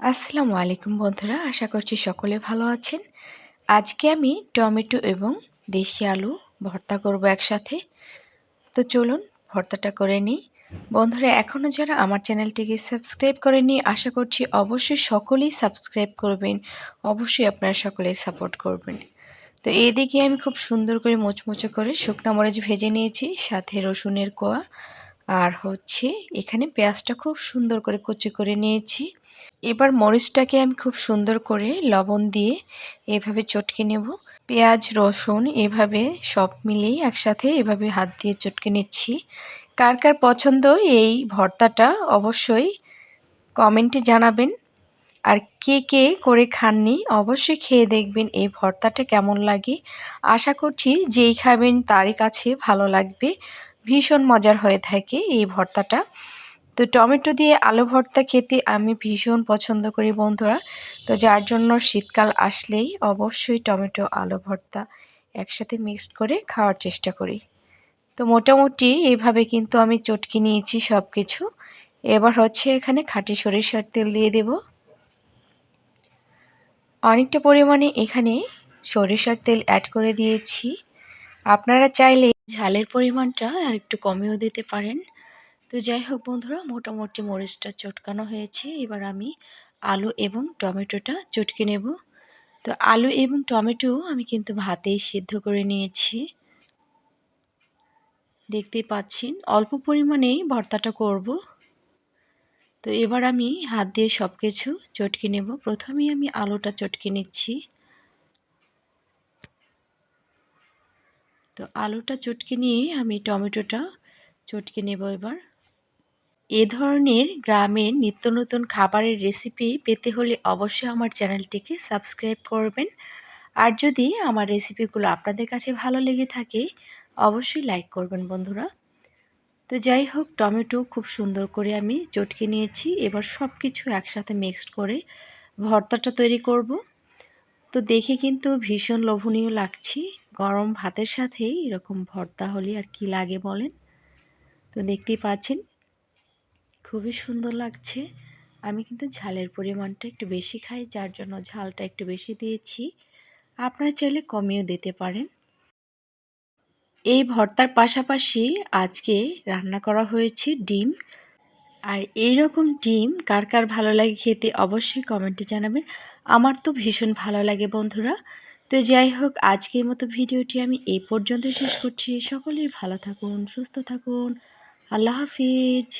আসসালামু আলাইকুম বন্ধুরা, আশা করছি সকলে ভালো আছেন। আজকে আমি টমেটো এবং দেশি আলু ভর্তা করব একসাথে। তো চলুন, ভর্তাটা করে নিই। বন্ধুরা, এখনও যারা আমার চ্যানেলটিকে সাবস্ক্রাইব করেনি আশা করছি অবশ্যই সকলেই সাবস্ক্রাইব করবেন। অবশ্যই আপনারা সকলেই সাপোর্ট করবেন। তো এদিকে আমি খুব সুন্দর করে মোচমোচো করে শুকনো মরিচ ভেজে নিয়েছি, সাথে রসুনের কোয়া। আর হচ্ছে, এখানে পেঁয়াজটা খুব সুন্দর করে কুচি করে নিয়েছি। এবার মরিচটাকে আমি খুব সুন্দর করে লবণ দিয়ে এভাবে চটকে নেব। পেঁয়াজ, রসুন এভাবে সব মিলিয়ে একসাথে এভাবে হাত দিয়ে চটকে নিচ্ছি। কার কার পছন্দ এই ভর্তাটা অবশ্যই কমেন্টে জানাবেন। আর কে কে করে খাননি অবশ্যই খেয়ে দেখবেন এই ভর্তাটা কেমন লাগে। আশা করছি যেই খাবেন তারই কাছে ভালো লাগবে। ভীষণ মজার হয়ে থাকে এই ভর্তাটা। তো টমেটো দিয়ে আলু ভর্তা খেতে আমি ভীষণ পছন্দ করি বন্ধুরা। তো যার জন্য শীতকাল আসলেই অবশ্যই টমেটো, আলু ভর্তা একসাথে মিক্সড করে খাওয়ার চেষ্টা করি। তো মোটামুটি এভাবে কিন্তু আমি চটকে নিয়েছি সব কিছু এবার হচ্ছে এখানে খাঁটি সরিষার তেল দিয়ে দেব। অনেকটা পরিমাণে এখানে সরিষার তেল অ্যাড করে দিয়েছি। আপনারা চাইলে ঝালের পরিমাণটা আর একটু কমেও দিতে পারেন। তো যাই হোক বন্ধুরা, মোটামুটি মরিচটা চটকানো হয়েছে। এবার আমি আলু এবং টমেটোটা চটকে নেব। তো আলু এবং টমেটো আমি কিন্তু ভাতেই সিদ্ধ করে নিয়েছি। দেখতেই পাচ্ছেন, অল্প পরিমাণেই ভর্তাটা করব। তো এবার আমি হাত দিয়ে সব কিছু চটকে নেব। প্রথমেই আমি আলুটা চটকে নিচ্ছি। তো আলুটা চটকে নিয়ে আমি টমেটোটা চটকে নেব এবার। এ ধরনের গ্রামের নিত্য নতুন খাবারের রেসিপি পেতে হলে অবশ্যই আমার চ্যানেলটিকে সাবস্ক্রাইব করবেন। আর যদি আমার রেসিপিগুলো আপনাদের কাছে ভালো লেগে থাকে, অবশ্যই লাইক করবেন বন্ধুরা। তো যাই হোক, টমেটো খুব সুন্দর করে আমি চটকে নিয়েছি। এবার সব কিছু একসাথে মিক্সড করে ভর্তাটা তৈরি করব। তো দেখে কিন্তু ভীষণ লোভনীয় লাগছে। গরম ভাতের সাথে এরকম ভর্তা হলে আর কি লাগে বলেন? তো দেখতেই পাচ্ছেন খুবই সুন্দর লাগছে। আমি কিন্তু ঝালের পরিমাণটা একটু বেশি খাই, যার জন্য ঝালটা একটু বেশি দিয়েছি। আপনারা চাইলে কমিয়েও দিতে পারেন। এই ভর্তার পাশাপাশি আজকে রান্না করা হয়েছে ডিম। আর এই রকম ডিম কার কার ভালো লাগে খেতে অবশ্যই কমেন্টে জানাবেন। আমার তো ভীষণ ভালো লাগে বন্ধুরা। তো যাই হোক, আজকের মতো ভিডিওটি আমি এই পর্যন্ত শেষ করছি। সকলেই ভালো থাকুন, সুস্থ থাকুন। আল্লাহ হাফিজ।